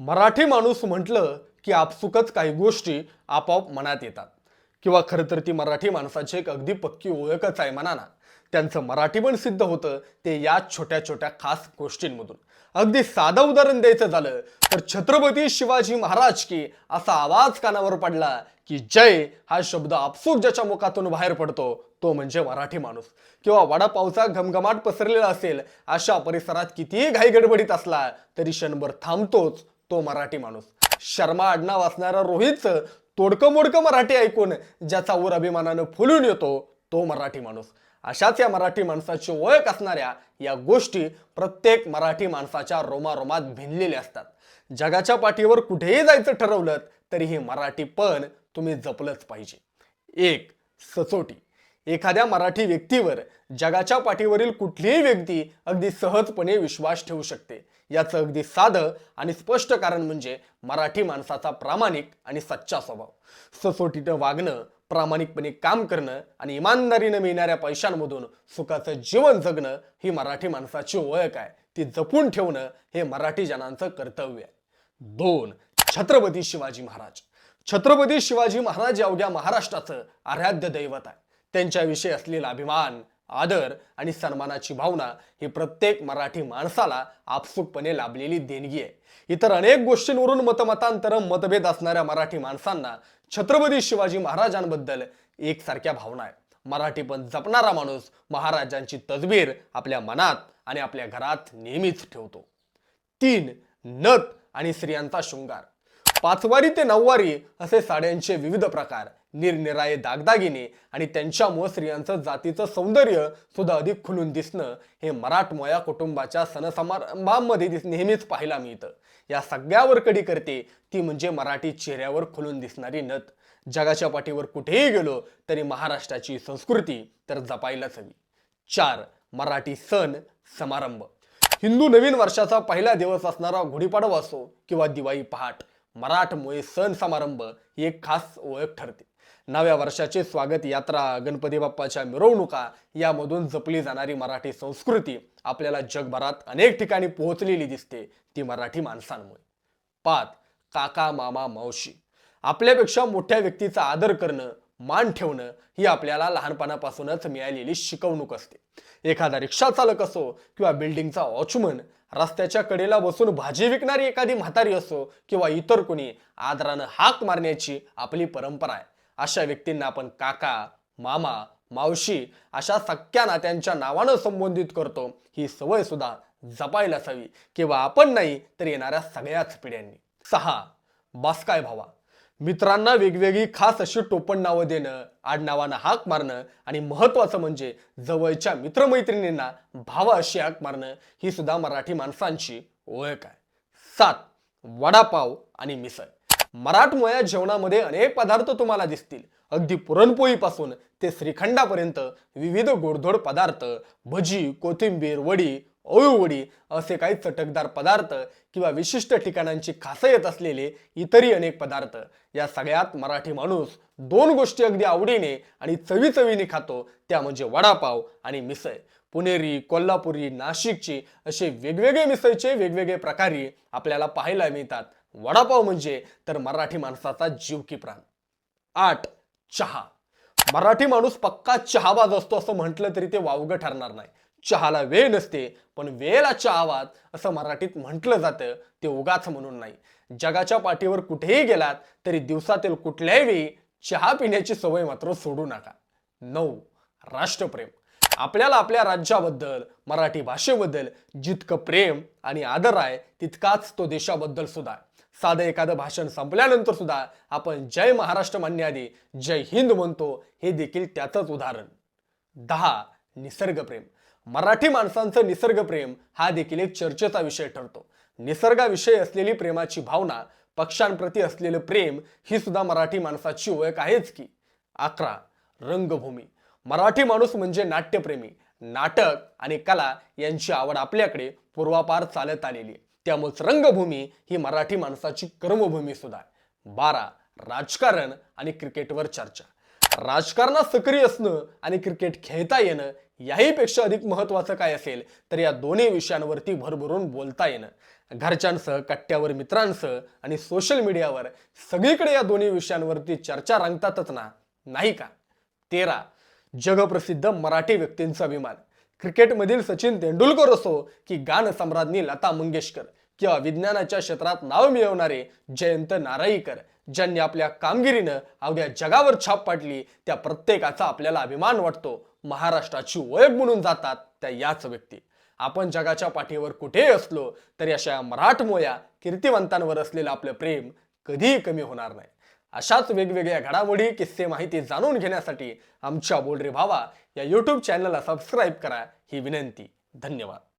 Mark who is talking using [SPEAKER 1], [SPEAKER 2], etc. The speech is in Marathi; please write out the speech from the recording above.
[SPEAKER 1] मराठी माणूस म्हटलं की आपसुकच काही गोष्टी आपोआप मनात येतात. किंवा खरं तर ती मराठी माणसाची एक अगदी पक्की ओळखच आहे म्हणा ना त्यांचं मराठी पण सिद्ध होतं ते या छोट्या छोट्या खास गोष्टींमधून. अगदी साधं उदाहरण द्यायचं झालं तर छत्रपती शिवाजी महाराज की असा आवाज कानावर पडला की जय हा शब्द आपसूक ज्याच्या मुखातून बाहेर पडतो तो म्हणजे मराठी माणूस. किंवा वडापावचा घमघमाट पसरलेला असेल अशा परिसरात कितीही घाई गडबडीत असला तरी क्षणभर थांबतोच तो मराठी माणूस. शर्मा आडनाव असणारा रोहितचं तोडकं मोडकं मराठी ऐकून ज्याचा ऊर अभिमानानं फुलून येतो तो मराठी माणूस. अशाच या मराठी माणसाची ओळख असणाऱ्या या गोष्टी प्रत्येक मराठी माणसाच्या रोमारोमात भिनलेल्या असतात. जगाच्या पाठीवर कुठेही जायचं ठरवलं तरी हे मराठी पण तुम्ही जपलंच पाहिजे. एक सचोटी. एखाद्या मराठी व्यक्तीवर जगाच्या पाठीवरील कुठलीही व्यक्ती अगदी सहजपणे विश्वास ठेवू शकते. याचं अगदी साधं आणि स्पष्ट कारण म्हणजे मराठी माणसाचा प्रामाणिक आणि सच्चा स्वभाव. ससोटीनं वागणं प्रामाणिकपणे काम करणं आणि इमानदारीनं मिळणाऱ्या पैशांमधून सुखाचं जीवन जगणं ही मराठी माणसाची ओळख आहे. ती जपून ठेवणं हे मराठी जनांचं कर्तव्य आहे. दोन छत्रपती शिवाजी महाराज. छत्रपती शिवाजी महाराज अवघ्या महाराष्ट्राचं आराध्य दैवत आहे. त्यांच्याविषयी असलेला अभिमान आदर आणि सन्मानाची भावना ही प्रत्येक मराठी माणसाला आपसुकपणे लाभलेली देणगी आहे. इतर अनेक गोष्टींवरून मतमतांतर मतभेद असणाऱ्या मराठी माणसांना छत्रपती शिवाजी महाराजांबद्दल एकसारख्या भावना आहे मराठी पण जपणारा माणूस महाराजांची तजबीर आपल्या मनात आणि आपल्या घरात नेहमीच ठेवतो. तीन नथ आणि स्त्रियांचा शृंगार. पाचवारी ते नऊवारी असे साड्यांचे विविध प्रकार निरनिराळे दागदागिने आणि त्यांच्यामुळे स्त्रियांचं जातीचं सौंदर्य सुद्धा अधिक खुलून दिसणं हे मराठमोळ्या कुटुंबाच्या सण समारंभामध्ये दिस- नेहमीच पाहायला मिळतं. या सगळ्यावर कडी करते ती म्हणजे मराठी चेहऱ्यावर खुलून दिसणारी नथ. जगाच्या पाठीवर कुठेही गेलो तरी महाराष्ट्राची संस्कृती तर जपायलाच हवी. चार मराठी सण समारंभ. हिंदू नवीन वर्षाचा पहिला दिवस असणारा गुढीपाडवा असो किंवा दिवाळी पहाट मराठमुळे सण समारंभ ही एक खास ओळख ठरते. नव्या वर्षाचे स्वागत यात्रा गणपती बाप्पाच्या मिरवणुका यामधून जपली जाणारी मराठी संस्कृती आपल्याला जगभरात अनेक ठिकाणी पोहोचलेली दिसते ती मराठी माणसांमुळे. पाच काका मामा मावशी आपल्यापेक्षा मोठ्या व्यक्तीचा आदर करणं मान ठेवणं ही आपल्याला लहानपणापासूनच मिळालेली शिकवणूक असते. एखादा रिक्षा चालक असो किंवा बिल्डिंगचा वॉचमन रस्त्याच्या कडेला बसून भाजी विकणारी एखादी म्हातारी असो किंवा इतर कोणी आदरानं हाक मारण्याची आपली परंपरा आहे. अशा व्यक्तींना आपण काका मामा मावशी अशा सख्या नात्यांच्या नावानं संबोधित करतो. ही सवय सुद्धा जपायला हवी. किंवा आपण नाही तर येणाऱ्या सगळ्याच पिढ्यांनी. सहा. बास्काय भावा. मित्रांना वेगवेगळी खास अशी टोपण नावं देणं आडनावानं हाक मारणं आणि महत्वाचं म्हणजे जवळच्या मित्रमैत्रिणींना भावा अशी हाक मारणं ही सुद्धा मराठी माणसांची ओळख आहे. सात. वडापाव आणि मिसळ. मराठमोळ्या जेवणामध्ये अनेक पदार्थ तुम्हाला दिसतील. अगदी पुरणपोळीपासून ते श्रीखंडापर्यंत विविध गोडधोड पदार्थ भजी कोथिंबीर वडी वडी असे काही चटकदार पदार्थ किंवा विशिष्ट ठिकाणांची खासियत असलेले इतरही अनेक पदार्थ. या सगळ्यात मराठी माणूस दोन गोष्टी अगदी आवडीने आणि चवी चवीने खातो. त्या म्हणजे वडापाव आणि मिसळ. पुणेरी कोल्हापुरी नाशिकची असे वेगवेगळे मिसळचे वेगवेगळे प्रकारी आपल्याला पाहायला मिळतात. वडापाव म्हणजे तर मराठी माणसाचा जीव की प्राण. आठ चहा. मराठी माणूस पक्का चहाबाज असतो असं म्हटलं तरी ते वावगं ठरणार नाही. चहाला वेळ नसते पण वेळेला चहावाज असं मराठीत म्हटलं जातं ते उगाच म्हणून नाही. जगाच्या पाठीवर कुठेही गेलात तरी दिवसातील कुठल्याही वेळी चहा पिण्याची सवय मात्र सोडू नका. नऊ राष्ट्रप्रेम. आपल्याला आपल्या राज्याबद्दल मराठी भाषेबद्दल जितकं प्रेम आणि आदर आहे तितकाच तो देशाबद्दल सुद्धा. आहे. साधं एखादं भाषण संपल्यानंतर सुद्धा आपण जय महाराष्ट्र म्हणण्याआधी जय हिंद म्हणतो हे देखील त्याचंच उदाहरण. दहा निसर्गप्रेम. मराठी माणसांचं निसर्गप्रेम हा देखील एक चर्चेचा विषय ठरतो. निसर्गाविषयी असलेली प्रेमाची भावना पक्ष्यांप्रती असलेलं प्रेम ही सुद्धा मराठी माणसाची ओळख आहेच की. अकरा रंगभूमी. मराठी माणूस म्हणजे नाट्यप्रेमी. नाटक आणि कला यांची आवड आपल्याकडे पूर्वापार चालत आलेली आहे. त्यामुळेच रंगभूमी ही मराठी माणसाची कर्मभूमी सुद्धा आहे. बारा राजकारण आणि क्रिकेटवर चर्चा. राजकारणात सक्रिय असणं आणि क्रिकेट खेळता येणं याहीपेक्षा अधिक महत्वाचं काय असेल तर या दोन्ही विषयांवरती भरभरून बोलता येणं. घरच्यांसह कट्ट्यावर मित्रांसह आणि सोशल मीडियावर सगळीकडे या दोन्ही विषयांवरती चर्चा रंगतातच ना? नाही का? तेरा जगप्रसिद्ध मराठी व्यक्तींचा अभिमान. क्रिकेटमधील सचिन तेंडुलकर असो की गानसम्राज्ञी लता मंगेशकर किंवा विज्ञानाच्या क्षेत्रात नाव मिळवणारे जयंत नाराईकर ज्यांनी आपल्या कामगिरीनं अवघ्या जगावर छाप पाडली त्या प्रत्येकाचा आपल्याला अभिमान वाटतो. महाराष्ट्राची ओळख म्हणून जातात त्या याच व्यक्ती. आपण जगाच्या पाठीवर कुठेही असलो तरी अशा मराठमोळ्या कीर्तिवंतांवर असलेलं आपलं प्रेम कधीही कमी होणार नाही. अशाच वेगवेगळ्या घडामोडी किस्से माहिती जाणून घेण्यासाठी आमच्या बोलरे भावा या यूट्यूब चॅनलला सबस्क्राईब करा. ही विनंती. धन्यवाद.